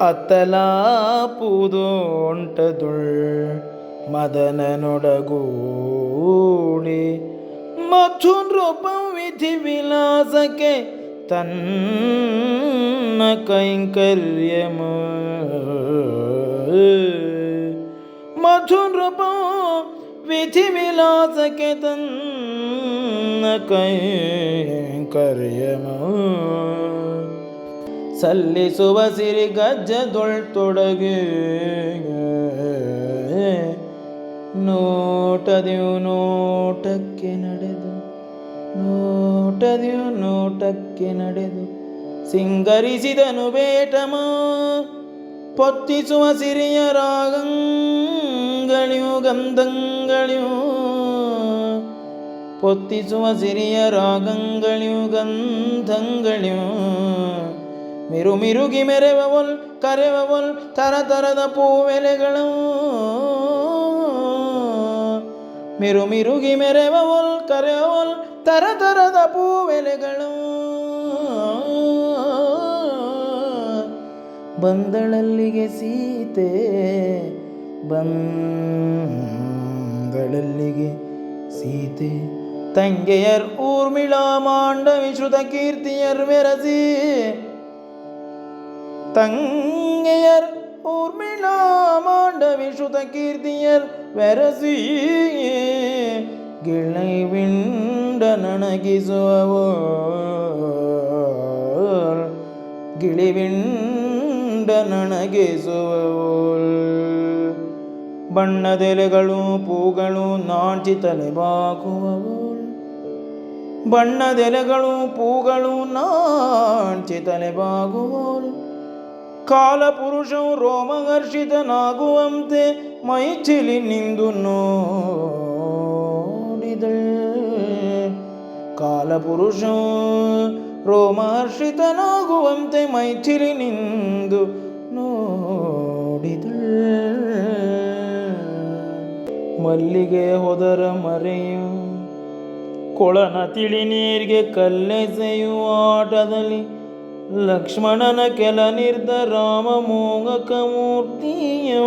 അത്തലാ പൂതോണ്ടതുൾ മദനനൊടകൂടി മധുരൂപം വിധി വിലാസക്കെ തന്ന കൈങ്കര്യമു മധുരൂപം വിധി വിലാസക്കെ തന്ന കൈങ്കര്യമു ಸಲ್ಲಿಸುವ ಸಿರಿ ಗಜ್ಜದೊಳ್ತೊಡಗೆ ನೋಟದಿಯು ನೋಟಕ್ಕೆ ನಡೆದು ನೋಟದಿಯು ನೋಟಕ್ಕೆ ನಡೆದು ಸಿಂಗರಿಸಿದನು ಬೇಟಮ. ಪೊತ್ತಿಸುವ ಸಿರಿಯ ರಾಗಂಗಳಿಯು ಗಂಧಂಗಳಿಯು ಪೊತ್ತಿಸುವ ಸಿರಿಯ ರಾಗಂಗಳಿಯು ಗಂಧಗಳಿಯು ಮಿರು ಮಿರುಗಿ ಮೆರೆವವಲ್, ಕರೆವವಲ್ ತರ ತರದ ಪೂವೆಲೆಗಳು. ಮಿರು ಮಿರುಗಿ ಮೆರೆವವಲ್, ಕರೆವವಲ್ ತರ ತರದ ಪೂವೆಲೆಗಳು. ಬಂದಳಲ್ಲಿಗೆ ಸೀತೆ ಬಂದಳಲ್ಲಿಗೆ ಸೀತೆ. ತಂಗೆಯರ್ ಊರ್ಮಿಳಾ ಮಾಂಡವಿ ವಿಶ್ರುತ ಕೀರ್ತಿಯರ್ ಮೆರಸಿ ತಂಗೆಯರ್ ಊರ್ಮಿಳಾ ಮಾಂಡ ವಿಶ್ರುತ ಕೀರ್ತಿಯರ್ ವೆರಸಿ ಗಿಳೈ ವಿಂಡ ನನಗಿಸುವವೋಲ್ ಬಣ್ಣದೆಲೆಗಳು ಪೂಗಳು ನಾಟಿ ತಲೆಬಾಗುವವೋಲ್ ಬಣ್ಣದೆಲೆಗಳು ಪೂಗಳು ನಾಟಿ ತಲೆಬಾಗುವೋಲ್ ಕಾಲಪುರುಷವು ರೋಮಹರ್ಷಿತನಾಗುವಂತೆ ಮೈಚಿಲಿ ನಿಂದು ನೋಡಿದಳು ಕಾಲಪುರುಷವು ರೋಮಹರ್ಷಿತನಾಗುವಂತೆ ಮೈಥಿಲಿ ನಿಂದು ನೋಡಿದಳು ಮಲ್ಲಿಗೆ ಹೊದರ ಮರೆಯು, ಕೊಳನ ತಿಳಿ ನೀರಿಗೆ ಕಲ್ಲೆಸೆಯುವ ಆಟದಲ್ಲಿ ಲಕ್ಷ್ಮಣನ ಕೆಲ ನಿರ್ಧ ರಾಮ ಮೋಗಕ ಮೂರ್ತಿಯ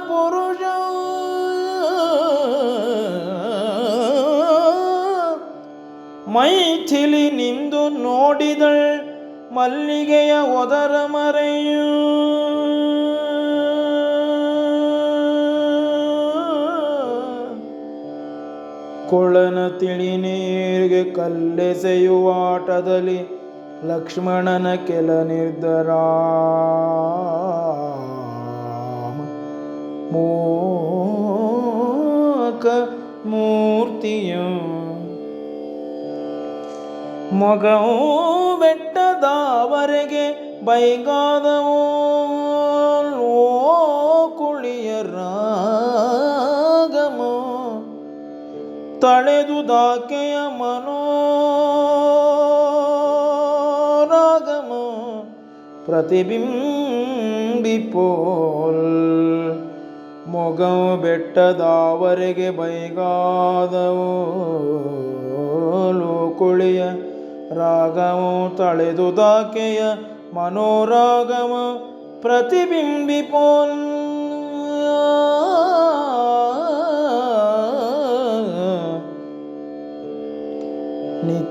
ಪುರುಷ. ಮೈಥಿಲಿ ನಿಂದು ನೋಡಿದಳ್ ಮಲ್ಲಿಗೆಯ ಒದರ ಮರೆಯು. ಕೊಳನ ತಿಳಿ ನೀರಿಗೆ ಕಲ್ಲೆಸೆಯುವ ಆಟದಲ್ಲಿ ಲಕ್ಷ್ಮಣನ ಕೆಲ ನಿರ್ಧರ ಮೋಕ ಮೂರ್ತಿಯು ಮೊಗವು ಬೆಟ್ಟದವರೆಗೆ ಬೈಗಾದವೋ. ತಳೆದುದಾಕೆಯ ಮನೋರಾಗಮ ಪ್ರತಿಬಿಂಬಿಪೋಲ್. ಮೊಗವು ಬೆಟ್ಟದಾವರೆಗೆ ಬೈಗಾದವು. ಕುಳಿಯ ರಾಗವು ತಳೆದುದಾಕೆಯ ಮನೋರಾಗಮ ಪ್ರತಿಬಿಂಬಿಪೋಲ್.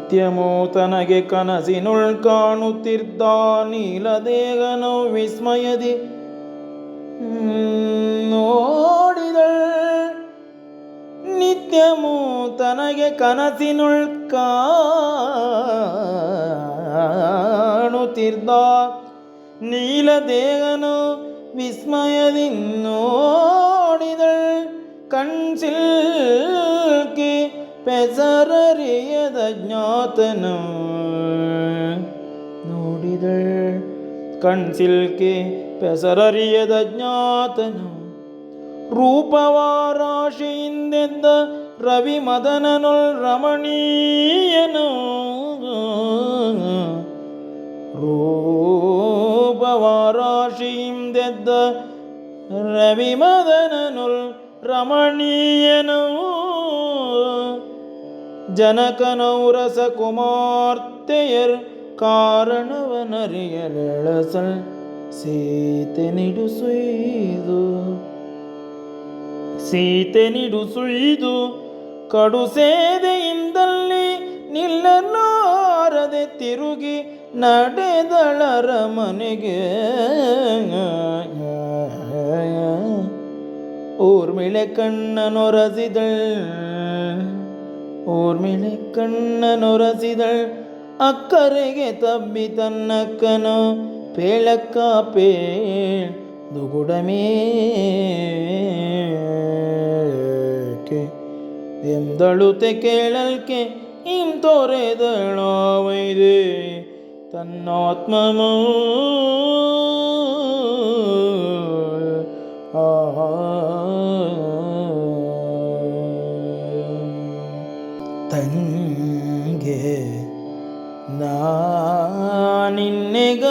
ನಿತ್ಯವೂ ತನಗೆ ಕನಸಿನುಳ್ ಕಾಣುತ್ತಿದ್ದ ನೀಲದೇಹನು ವಿಸ್ಮಯದಿ. ನೋಡಿದಳ್ ನಿತ್ಯವೂ ತನಗೆ ಕನಸಿನುಳ್ ಕಾಣುತ್ತಿದ್ದ നീലദേഹനു വിസ്മയതിന്നോടിതൾ കൺസിൽക്ക് ಪೆಸರರಿಯದ ಜ್ಞಾತನು. ನೋಡಿದಳ್ ಕಣ್ಸಿಲ್ಕೆ ಪೆಸರರಿಯದ ಜ್ಞಾತನು. ರೂಪವಾರಾಶಿಯಿಂದೆದ್ದ ರವಿ ಮದನನುಲ್ ರಮಣೀಯನು. ರೂಪವಾರಾಶಿಯಿಂದೆದ್ದ ರವಿ ಮದನನುಲ್ ರಮಣೀಯನು. ಜನಕನೌರಸ ಕುಮಾರ್ತೆಯರ್ ಕಾರಣವನರಿಯಲೆಳಸಲ್ ಸೀತೆ ನಿಡು ಸುಯ್ದು ಸೀತೆ ನಿಡು ಸುಯ್ದು ಕಡು ಸೇದೆಯಿಂದಲ್ಲಿ ನಿಲ್ಲಲಾರದೆ ತಿರುಗಿ ನಡೆದಳರ ಮನೆಗೆ. ಊರ್ಮಿಳೆ ಕಣ್ಣನೊರಸಿದಳ್ ಊರ್ಮಿಳೆ ಕಣ್ಣನೊರಸಿದಳ್ ಅಕ್ಕರೆಗೆ ತಬ್ಬಿ ತನ್ನಕ್ಕನು ಪೇಳಕ್ಕ ಪೇಳ್ ದುಗುಡಮೇಕೆ ಎಂದಳುತೆ ಕೇಳಲ್ಕೆ ಇಂ ತೊರೆದಳಾವೈದೆ ತನ್ನಾತ್ಮನು ನಾನಿನ್ನೆಗ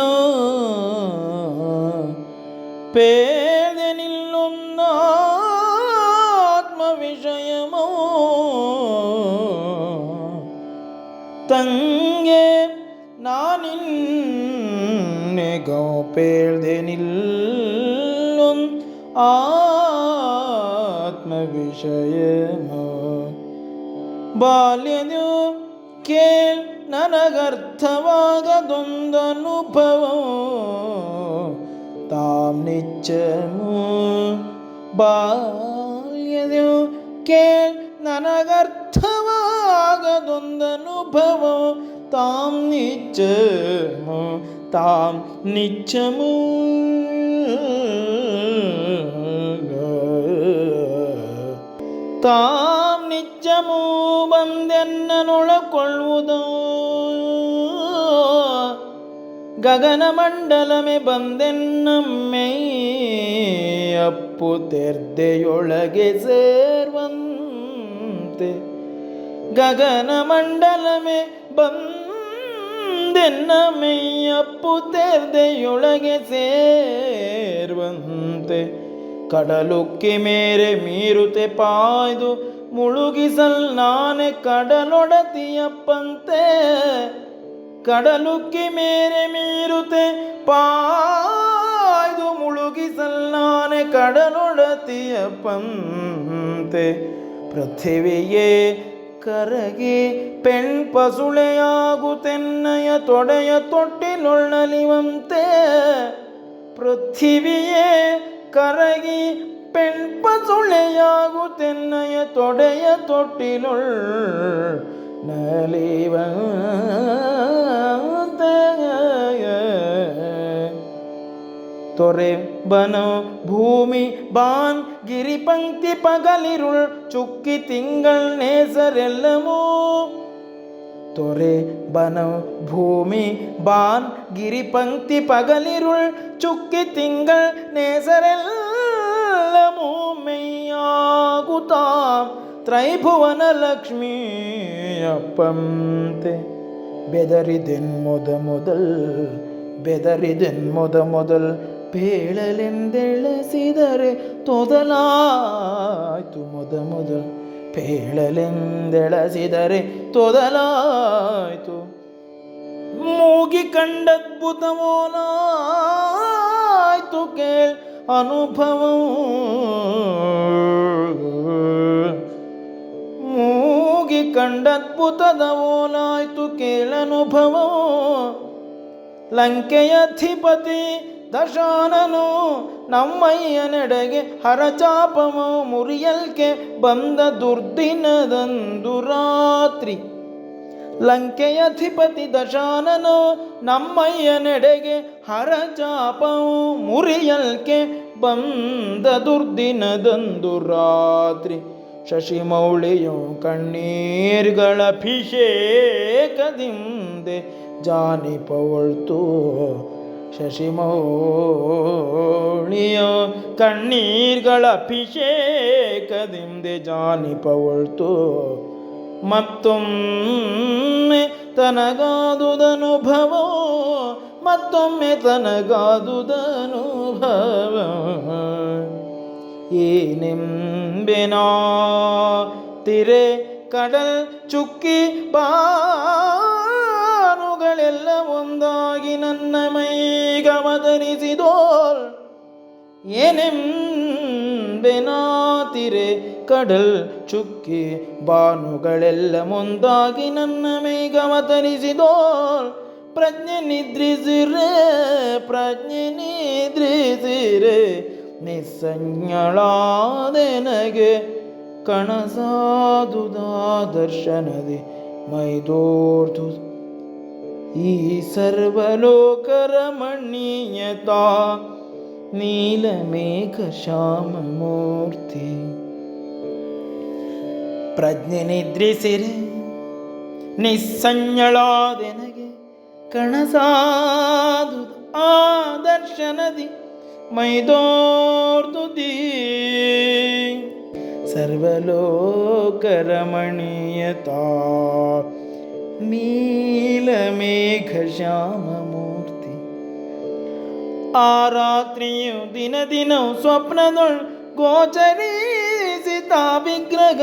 പേതെ നില്ലുന്ന ആത്മവിഷയമോ ತಂಗೆ ನಾನಿನ್ನೆಗೋ ಪೇಳ್ದೆ ನಿಲ್ಲೊನ್ ಆತ್ಮ ವಿಷಯಮೋ ಬಾಲ್ಯದು ಕೇಳ್ ನನಗರ್ಥವಾಗದೊಂದನುಭವ ತಾಂ ನಿಚ್ಚಮು ಬಾಲ್ಯದು ಕೇಳ್ ನನಗರ್ಥವಾಗದೊಂದನುಭವ ತಾಂ ನಿಚ್ಚಮು ತಾಂ ನಿಚ್ಚಮು ತಾಂ ನಿಚ್ಚಮೂ ಬಂದೆನ್ನನೊಳಕೊಳ್ಳುವುದೋ ಗಗನ ಮಂಡಲಮೆ ಬಂದೆನ್ನಮ್ಮೆ ಅಪ್ಪು ತೆರ್ದೆಯೊಳಗೆ ಸೇರ್ವಂತೆ. ಗಗನ ಮಂಡಲಮೆ ಬಂದೆನ್ನಮ್ಮೆ ಅಪ್ಪು ತೆರ್ದೆಯೊಳಗೆ ಸೇರ್ವಂತೆ. ಕಡಲುಕ್ಕಿ ಮೇರೆ ಮೀರುತೆ ಪಾಯ್ದು ಮುಳುಗಿಸಲ್ ನಾನೆ ಕಡಲೊಡತಿಯಪ್ಪಂತೆ. ಕಡಲುಕ್ಕಿ ಮೇರೆ ಮೀರುತೆ ಪಾಯ್ದು ಮುಳುಗಿಸಲ್ ನಾನೆ ಕಡಲೊಡತಿಯಪ್ಪಂತೆ. ಪೃಥ್ವಿಯೇ ಕರಗಿ ಪೆಣ್ ಪಸುಳೆಯಾಗುತ್ತೆನ್ನಯ ತೊಡೆಯ ತೊಟ್ಟಿಲೊಳ್ಳಲಿವಂತೆ. ಪೃಥ್ವಿಯೇ ಕರಗಿ ಪೆಣ್ಪ ಸುಳೆಯಾಗುತ್ತೆನ್ನಯ ತೊಡೆಯ ತೊಟ್ಟಿಲೊಳ್ ನಲಿವಂತ. ತೊರೆ ಬನ ಭೂಮಿ ಬಾನ್ ಗಿರಿ ಪಂಕ್ತಿ ಪಗಲಿರುಳ್ ಚುಕ್ಕಿ ತಿಂಗಳ್ ನೇಸರೆಲ್ಲಮೂ ತೊರೆ ಬನ ಭೂಮಿ ಬಾನ್ ಗಿರಿ ಪಂಕ್ತಿ ಪಗಲಿರುಳ್ ಚುಕ್ಕಿ ತಿಂಗಳ್ ನೇಸರೆಲ್ಲ ಮೂಮೆಯ್ಯಾಗುತ್ತಾ ತ್ರೈಭುವನ ಲಕ್ಷ್ಮೀಯಪ್ಪಂತೆ, ಬೆದರಿದೆನ್ ಮೊದ ಮೊದಲ್, ಬೆದರಿದೆನ್ ಮೊದ ಮೊದಲ್, ಪೇಳಲೆಂದೆಳಸಿದರೆ ತೊದಲಾಯ್ತು ಮೊದ ಮೊದಲ್, ಪೇಳಲೆಂದೆಳಸಿದರೆ ತೊದಲಾಯ್ತು. ಮೂಗಿ ಕಂಡದ್ಭುತವೋಲಾಯ್ತು ಕೇಳ್ ಅನುಭವ. ಮೂಗಿ ಕಂಡದ್ಭುತದ ಕೇಳನುಭವ. ಲಂಕೆಯ ಅಧಿಪತಿ ದಶಾನನು ನಮ್ಮಯ್ಯನೆಡೆಗೆ ಹರಚಾಪಮ. ಮುರಿಯಲ್ಕೆ ಬಂದ ದುರ್ದಿನದಂದು ರಾತ್ರಿ. ಲಂಕೆಯ ಅಧಿಪತಿ ದಶಾನನು ನಮ್ಮಯ್ಯನೆಡೆಗೆ ಹರಚಾಪವು ಮುರಿಯಲ್ಕೆ ಬಂದ ದುರ್ದಿನದಂದು ರಾತ್ರಿ. ಶಶಿಮೌಳಿಯು ಕಣ್ಣೀರ್ಗಳ ಅಭಿಷೇಕದಿಂದೆ ಜಾನಿಪವಳ್ತು ಶಶಿಮೌಳಿಯೋ ಕಣ್ಣೀರ್ಗಳ ಅಭಿಷೇಕದಿಂದೆ ಜಾನಿಪವಳ್ತು ಮತ್ತೊಮ್ಮೆ ತನಗಾದುದನುಭವ ಮತ್ತೊಮ್ಮೆ ತನಗಾದುದನುಭವ ಏನೆಂಬೆನಾ ತಿರೆ ಕಡಲ್ ಚುಕ್ಕಿ ಬಾನುಗಳೆಲ್ಲ ಒಂದಾಗಿ ನನ್ನ ಮೈಗಮದನಿಸಿದೋಲ್ ಏನೆಂಬೆನಾತಿರೆ ಕಡಲ್ ಚುಕ್ಕಿ ಬಾನುಗಳೆಲ್ಲ ಮುಂದಾಗಿ ನನ್ನ ಮೈಗಮತನಿಸಿದೋಲ್ ಪ್ರಜ್ಞೆ ನಿದ್ರಿಸಿರೆ ಪ್ರಜ್ಞೆ ನಿದ್ರಿಸಿರೆ ನಿಸ್ಸಂಜ್ಞಳಾದೆನಗೆ ಕಣಸಾದುದ ದರ್ಶನದಿ ಮೈದೋರ್ದು. ಈ ಸರ್ವಲೋಕರ ಮಣ್ಣೀಯತಾ ನೀಲಮೇಘ ಶ್ಯಾಮ ಮೂರ್ತಿ ಪ್ರಜ್ಞೆ ನಿದ್ರಿಸಿರೆ ನಿಸ್ಸಂಜಳಾದೆನಗೆ ಕಣಸಾದು ಆ ದರ್ಶನದಿ ಮೈದೋರ್ದುದಿ. ಸರ್ವಲೋಕರಮಣೀಯತಾ ನೀಲಮೇಘ ಶ್ಯಾಮ ಮೂರ್ತಿ ಆ ರಾತ್ರಿಯು ದಿನ ದಿನವು ಸ್ವಪ್ನದೊಳ್ ಗೋಚರಿಸಿತ ವಿಗ್ರಹ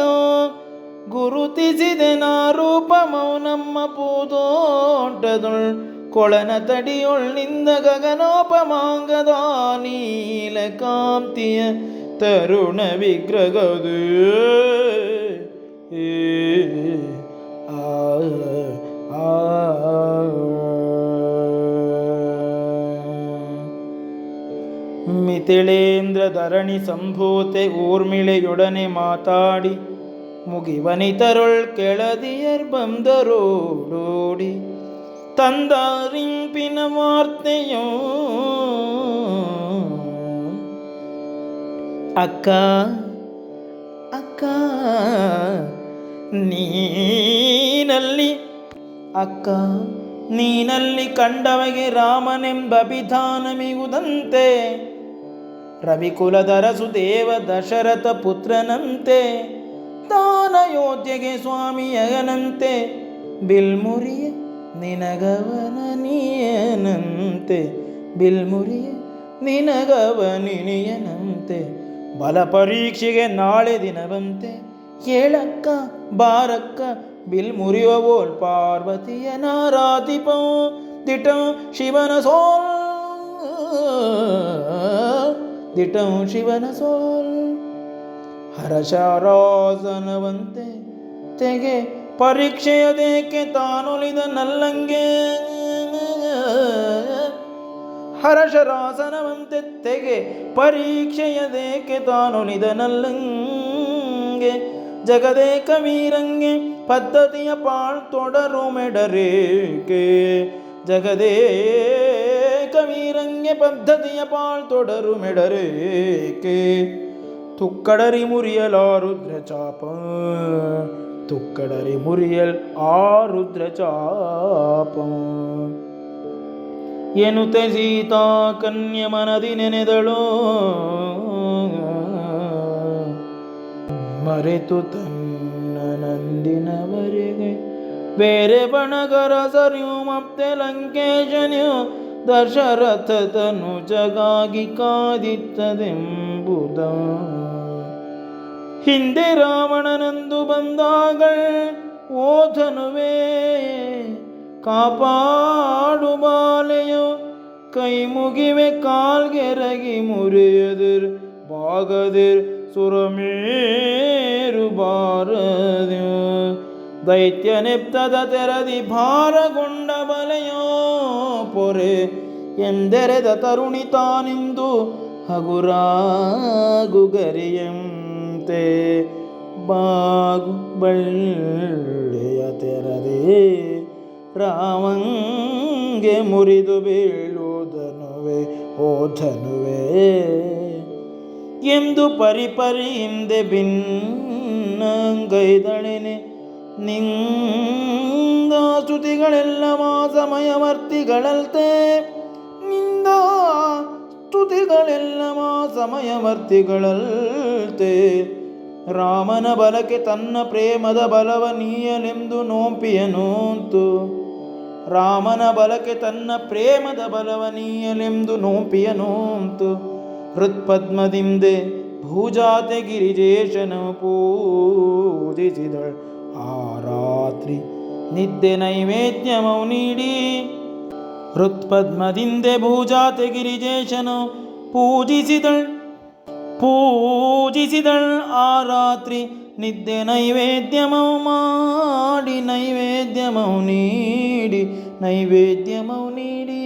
ಗುರುತಿಸಿದೆ ನಾ ರೂಪ ಮೌನಮ್ಮ ಪೂದೋಟದೊಳ್ ಕೊಳನ ತಡಿಯೊಳ್ ನಿಂದ ಗಗನೋಪಮಾಂಗದ ನೀಲ ಕಾಂತಿಯ ತರುಣ ವಿಗ್ರಹದು ಏ ಆ ಆ ಮಿತಿಳೇಂದ್ರ ಧರಣಿ ಸಂಭೂತೆ ಊರ್ಮಿಳೆಯೊಡನೆ ಮಾತಾಡಿ ಮುಗಿವನಿತರುಳ್ ಕೆಳದಿಯರ್ ಬಂದರೋಡೋಡಿ, ತಂದಾರಿಂಪಿನ ವಾರ್ತೆಯೋ ಅಕ್ಕ ಅಕ್ಕ, ನೀನಲ್ಲಿ ಅಕ್ಕ, ನೀನಲ್ಲಿ ಕಂಡವಗೆ ರಾಮನೆಂಬ ವಿಧಾನಮಿಗುದಂತೆ ರವಿಕುಲದರಸು ದೇವ ದಶರಥ ಪುತ್ರನಂತೆ ತಾನಯೋಧ್ಯೆಗೆ ಸ್ವಾಮಿಯಗನಂತೆ, ಬಿಲ್ಮುರಿಯ ನಿನಗವನ ನೀಯನಂತೆ ಬಿಲ್ಮುರಿಯ ನಿನಗವನಿನಿಯನಂತೆ, ಬಲ ಪರೀಕ್ಷೆಗೆ ನಾಳೆ ದಿನವಂತೆ ಕೇಳಕ್ಕ ಬಾರಕ್ಕ ಬಿಲ್ ಮುರಿಯುವವೋಲ್ ಪಾರ್ವತಿಯ ನಾರಾಧಿಪ ದಿಟ ಶಿವನ ಸೋಲ್ ದಿಟಂ ಶಿವನ ಸೋಲ್. ಹರಶಾರಾಸನವಂತೆ ತೆಗೆ ಪರೀಕ್ಷೆಯದೇಕೆ ತಾನೊಲಿದ ನಲ್ಲಂಗೆ. ಹರಶರಾಸನವಂತೆ ತೆಗೆ ಪರೀಕ್ಷೆಯದೇಕೆ ತಾನೊಲಿದ ನಲ್ಲಂಗೆ. ಜಗದೇ ಕವೀರಂಗೆ ಪದ್ಧತಿಯ ಪಾಳ್ ತೊಡರು ಮೆಡರೇಕೆ. ಜಗದೇ ಕವೀರಂಗೆ ಪದ್ಧತಿಯ ಪಾಳ್ ತೊಡರು ಮೆಡರೇಕೆ? ತುಕ್ಕಡರಿ ಮುರಿಯಲಾರುದ್ರ ಚಾಪ ತುಕ್ಕಡರಿ ಮುರಿಯಲ್ ಆ ರುದ್ರ ಚಾಪ ಎನುತೆ ಸೀತಾ ಕನ್ಯ ಮನದಿ ನೆನೆದಳು. ಮರೆತು ತನ್ನ ನಂದಿನವರೆಗೆ. ಬೇರೆ ಬಣಗರ ಸರಿಯು ಮತ್ತೆ ಲಂಕೇಶನ್ಯು ದಶರಥತನು ಜಗಾಗಿ ಕಾದಿತ್ತದೆಂಬುದ. ಹಿಂದೆ ರಾವಣನಂದು ಬಂದಾಗ ಓಧನುವೇ, ಕಾಪಾಡು ಬಾಲೆಯೋ, ಕೈ ಮುಗಿವೆ ಕಾಲ್ಗೆರಗಿ ಮುರಿಯದಿರ್, ಬಾಗದಿರ್ ಸುರಮೇರು ದೈತ್ಯ ನೆಪ್ತದ ತೆರದಿ ಭಾರಗೊಂಡ ಪೊರೆ ಎಂದೆರೆದ ತರುಣಿ ತಾನಿಂದು ಹಗುರಾಗುಗರಿಯಂತೆ. ಬಾಗು ಬಳ್ಳೆಯ ತೆರದೆ ರಾಮಂಗೆ ಮುರಿದು ಬೀಳುವುದನುವೆ ಓಧನುವೆ ಎಂದು ಪರಿಪರಿ ಹಿಂದೆ ಭಿನ್ನಂಗೈದಳೆನೆ ನಿಂದ ಸ್ತುತಿಗಳೆಲ್ಲ ಸಮಯವರ್ತಿಗಳಲ್ತೆ ನಿಂದ ಸ್ತುತಿಗಳೆಲ್ಲ ಸಮಯವರ್ತಿಗಳಲ್ತೆ ರಾಮನ ಬಲಕ್ಕೆ ತನ್ನ ಪ್ರೇಮದ ಬಲವ ನೀಯಲೆಂದು ನೋಂಪಿಯನೋಂತು. ರಾಮನ ಬಲಕ್ಕೆ ತನ್ನ ಪ್ರೇಮದ ಬಲವ ನೀಯಲೆಂದು ನೋಂಪಿಯನೋಂತು. ಹೃತ್ಪದ್ಮದಿಂದೆ ಭೂಜಾತೆ ಗಿರಿಜೇಶನ ಪೂಜಿಸಿದಳು. ಆ ರಾತ್ರಿ ನಿದ್ದೆ ನೈವೇದ್ಯಮೌ ನೀಡಿ. ಹೃತ್ಪದ್ಮದಿಂದೆ ಭೂಜಾತೆ ಗಿರಿಜೇಶನು ಪೂಜಿಸಿದಳ್ ಪೂಜಿಸಿದಳ್ ಆ ರಾತ್ರಿ ನಿದ್ದೆ ನೈವೇದ್ಯಮೌ ಮಾಡಿ. ನೈವೇದ್ಯಮೌ ನೀಡಿ ನೈವೇದ್ಯಮೌ ನೀಡಿ.